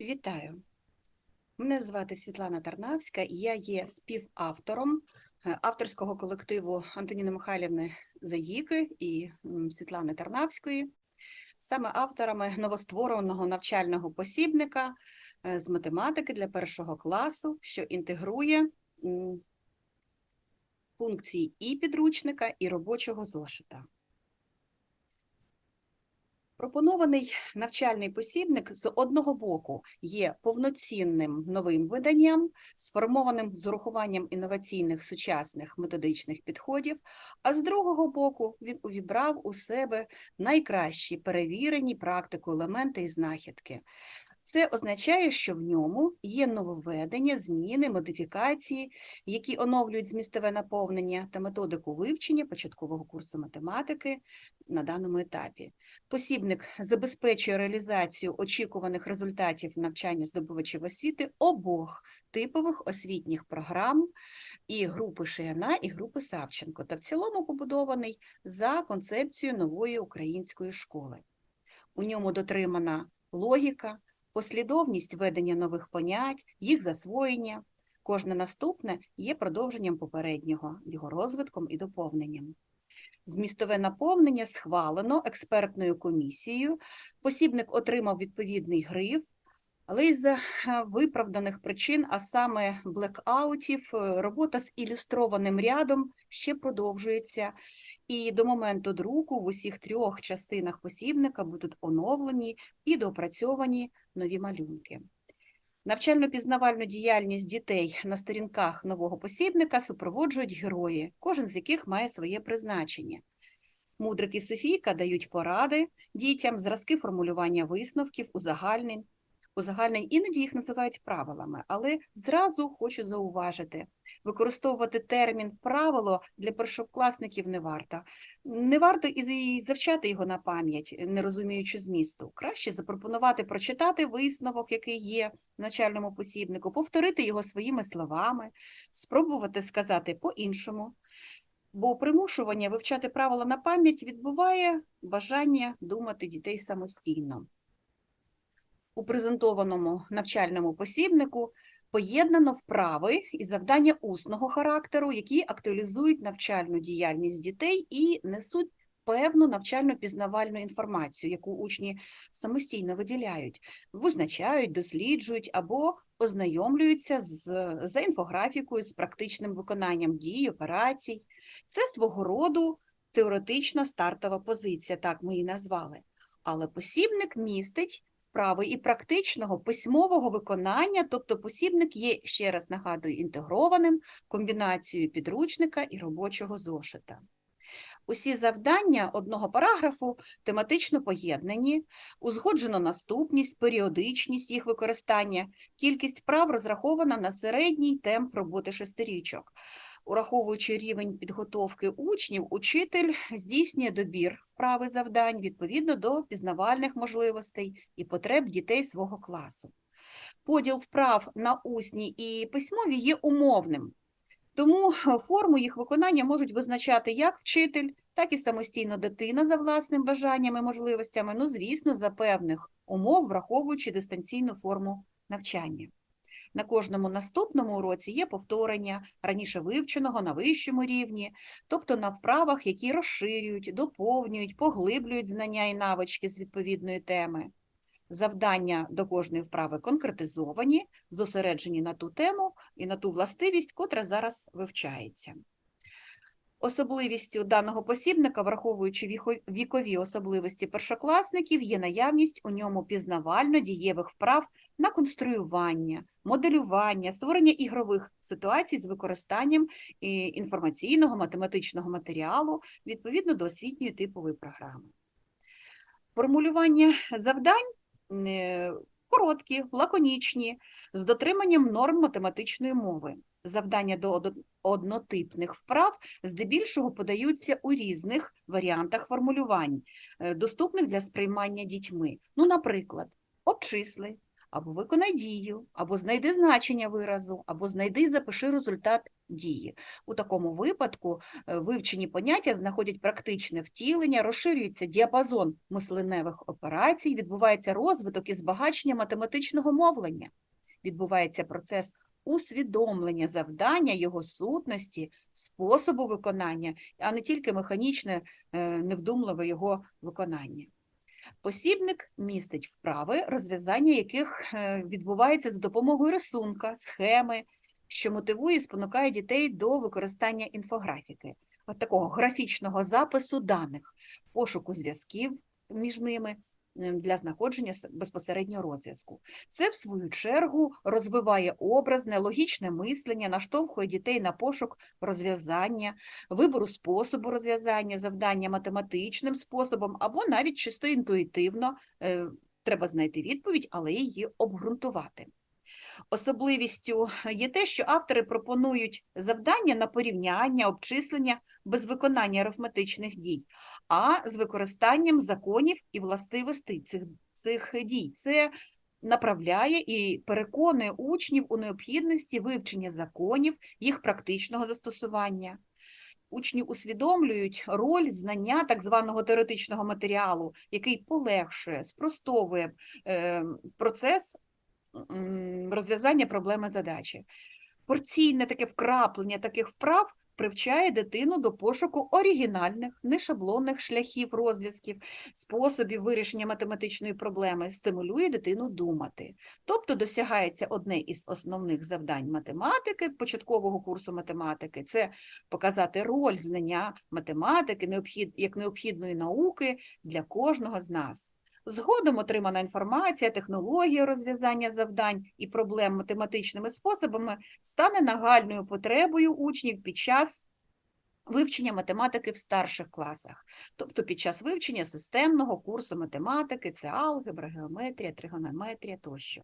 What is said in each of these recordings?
Вітаю! Мене звати Світлана Тарнавська, і я є співавтором е, авторського колективу Антоніни Михайлівни Заїки і Світлани Тарнавської, саме авторами новоствореного навчального посібника е, з математики для першого класу, що інтегрує функції і підручника, і робочого зошита. Пропонований навчальний посібник з одного боку є повноцінним новим виданням, сформованим з урахуванням інноваційних сучасних методичних підходів, а з другого боку він увібрав у себе найкращі перевірені практику елементи і знахідки. Це означає, що в ньому є нововведення, зміни, модифікації, які оновлюють змістове наповнення та методику вивчення початкового курсу математики на даному етапі. Посібник забезпечує реалізацію очікуваних результатів навчання здобувачів освіти обох типових освітніх програм і групи Шияна, і групи Савченко, та в цілому побудований за концепцією нової української школи. У ньому дотримана логіка, послідовність ведення нових понять, їх засвоєння. Кожне наступне є продовженням попереднього, його розвитком і доповненням. Змістове наповнення схвалено експертною комісією. Посібник отримав відповідний гриф, але із-за е, виправданих причин, а саме блекаутів, е, робота з ілюстрованим рядом ще продовжується. І до моменту друку в усіх трьох частинах посібника будуть оновлені і доопрацьовані нові малюнки. Навчально-пізнавальну діяльність дітей на сторінках нового посібника супроводжують герої, кожен з яких має своє призначення. Мудрик і Софійка дають поради дітям, зразки формулювання висновків, узагальнень. Узагальнень іноді їх називають правилами, але зразу хочу зауважити, використовувати термін правило для першокласників не варто. Не варто і завчати його на пам'ять, не розуміючи змісту. Краще запропонувати прочитати висновок, який є в начальному посібнику, повторити його своїми словами, спробувати сказати по-іншому. Бо примушування вивчати правила на пам'ять відбуває бажання думати дітей самостійно. У презентованому навчальному посібнику поєднано вправи і завдання усного характеру, які актуалізують навчальну діяльність дітей і несуть певну навчально-пізнавальну інформацію, яку учні самостійно виділяють, визначають, досліджують або ознайомлюються з, за інфографікою з практичним виконанням дій, операцій. Це свого роду теоретична стартова позиція, так ми її назвали. Але посібник містить вправи і практичного письмового виконання, тобто посібник є, ще раз нагадую, інтегрованим комбінацією підручника і робочого зошита. Усі завдання одного параграфу тематично поєднані, узгоджено наступність, періодичність їх використання, кількість прав розрахована на середній темп роботи шестирічок. Ураховуючи рівень підготовки учнів, учитель здійснює добір вправи завдань відповідно до пізнавальних можливостей і потреб дітей свого класу. Поділ вправ на усні і письмові є умовним, тому форму їх виконання можуть визначати як вчитель, так і самостійно дитина за власним бажанням і можливостями, ну, звісно, за певних умов, враховуючи дистанційну форму навчання. На кожному наступному уроці є повторення раніше вивченого на вищому рівні, тобто на вправах, які розширюють, доповнюють, поглиблюють знання і навички з відповідної теми. Завдання до кожної вправи конкретизовані, зосереджені на ту тему і на ту властивість, котра зараз вивчається. Особливістю даного посібника, враховуючи вікові особливості першокласників, є наявність у ньому пізнавально-дієвих вправ на конструювання, моделювання, створення ігрових ситуацій з використанням е, інформаційного математичного матеріалу відповідно до освітньої типової програми. Формулювання завдань е, короткі, лаконічні, з дотриманням норм математичної мови. Завдання до однотипних вправ здебільшого подаються у різних варіантах формулювань, е, доступних для сприймання дітьми. Ну, наприклад, обчисли, або виконай дію, або знайди значення виразу, або знайди і запиши результат дії. У такому випадку е, вивчені поняття знаходять практичне втілення, розширюється діапазон мисленевих операцій, відбувається розвиток і збагачення математичного мовлення, відбувається процес усвідомлення завдання, його сутності, способу виконання, а не тільки механічне, е, невдумливе його виконання. Посібник містить вправи, розв'язання яких е, відбувається за допомогою рисунка, схеми, що мотивує і спонукає дітей до використання інфографіки, от такого графічного запису даних, пошуку зв'язків між ними для знаходження безпосереднього розв'язку. Це, в свою чергу, розвиває образне, логічне мислення, наштовхує дітей на пошук розв'язання, вибору способу розв'язання завдання математичним способом або навіть чисто інтуїтивно е, треба знайти відповідь, але її обґрунтувати. Особливістю є те, що автори пропонують завдання на порівняння, обчислення без виконання арифметичних дій, а з використанням законів і властивостей цих, цих дій. Це направляє і переконує учнів у необхідності вивчення законів, їх практичного застосування. Учні усвідомлюють роль знання так званого теоретичного матеріалу, який полегшує, спростовує е, процес розв'язання проблеми задачі. Порційне таке вкраплення таких вправ привчає дитину до пошуку оригінальних, нешаблонних шляхів розв'язків, способів вирішення математичної проблеми, стимулює дитину думати. Тобто досягається одне із основних завдань математики, початкового курсу математики це показати роль знання математики як необхідної науки для кожного з нас. Згодом отримана інформація, технологія розв'язання завдань і проблем математичними способами стане нагальною потребою учнів під час вивчення математики в старших класах, тобто під час вивчення системного курсу математики, це алгебра, геометрія, тригонометрія тощо.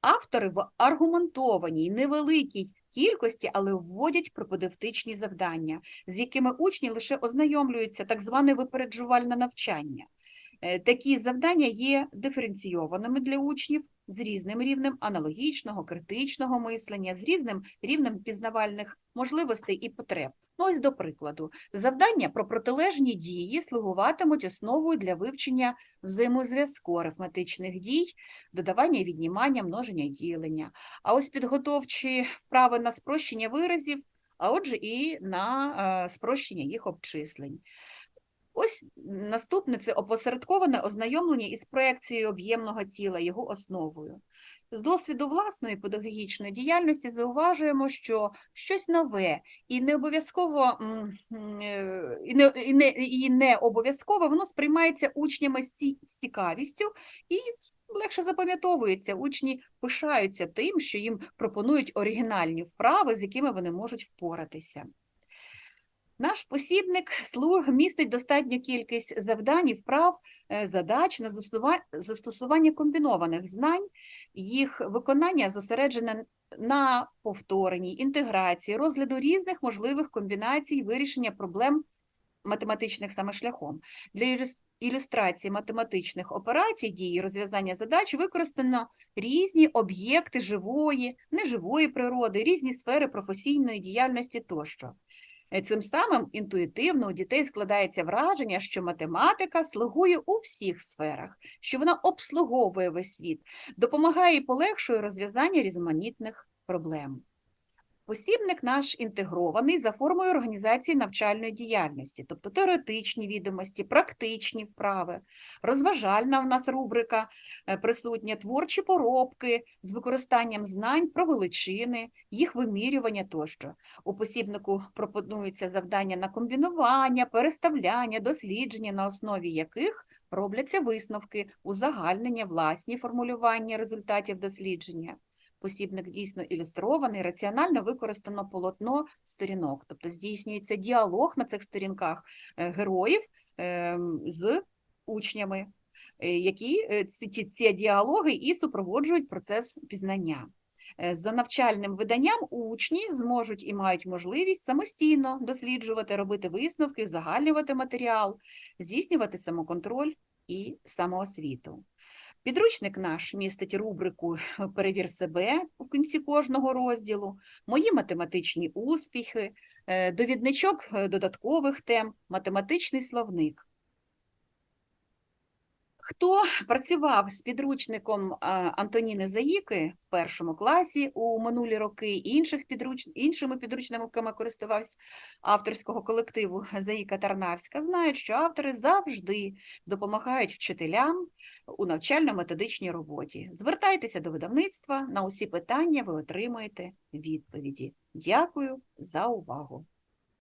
Автори в аргументованій, невеликій кількості, але вводять пропедевтичні завдання, з якими учні лише ознайомлюються так зване випереджувальне навчання. Е, Такі завдання є диференційованими для учнів з різним рівнем аналогічного, критичного мислення, з різним рівнем пізнавальних можливостей і потреб. Ну, ось до прикладу, завдання про протилежні дії слугуватимуть основою для вивчення взаємозв'язку арифметичних дій, додавання віднімання, множення і ділення. А ось підготовчі вправи на спрощення виразів, а отже і на е, спрощення їх обчислень. Ось наступне це опосередковане ознайомлення із проекцією об'ємного тіла, його основою. З досвіду власної педагогічної діяльності зауважуємо, що щось нове і не обов'язково е, і не, і не, і не обов'язково воно сприймається учнями з цікавістю і легше запам'ятовується. Учні пишаються тим, що їм пропонують оригінальні вправи, з якими вони можуть впоратися. Наш посібник слуг містить достатню кількість завдань вправ, е, задач на застосування комбінованих знань, їх виконання зосереджене на повторенні, інтеграції, розгляду різних можливих комбінацій вирішення проблем математичних саме шляхом. Для ілюстрації математичних операцій, дії розв'язання задач використано різні об'єкти живої, неживої природи, різні сфери професійної діяльності тощо. Е, Цим самим інтуїтивно у дітей складається враження, що математика слугує у всіх сферах, що вона обслуговує весь світ, допомагає і полегшує розв'язання різноманітних проблем. Посібник наш інтегрований за формою організації навчальної діяльності, тобто теоретичні відомості, практичні вправи, розважальна в нас рубрика е, присутня, творчі поробки з використанням знань про величини, їх вимірювання тощо. У посібнику пропонуються завдання на комбінування, переставляння, дослідження, на основі яких робляться висновки, узагальнення, власні формулювання результатів дослідження. Посібник дійсно ілюстрований, раціонально використано полотно сторінок, тобто здійснюється діалог на цих сторінках е, героїв ем, з учнями, е, які е, ці, ці, діалоги і супроводжують процес пізнання. За навчальним виданням учні зможуть і мають можливість самостійно досліджувати, робити висновки, узагальнювати матеріал, здійснювати самоконтроль і самоосвіту. Підручник наш містить рубрику Перевір себе в кінці кожного розділу, мої математичні успіхи, е, довідничок е, додаткових тем, математичний словник. Хто працював з підручником Антоніни Заїки в першому класі у минулі роки, і інших підруч... іншими підручниками користувався авторського колективу Заїка Тарнавська, знають, що автори завжди допомагають вчителям у навчально-методичній роботі. Звертайтеся до видавництва, на усі питання ви отримаєте відповіді. Дякую за увагу!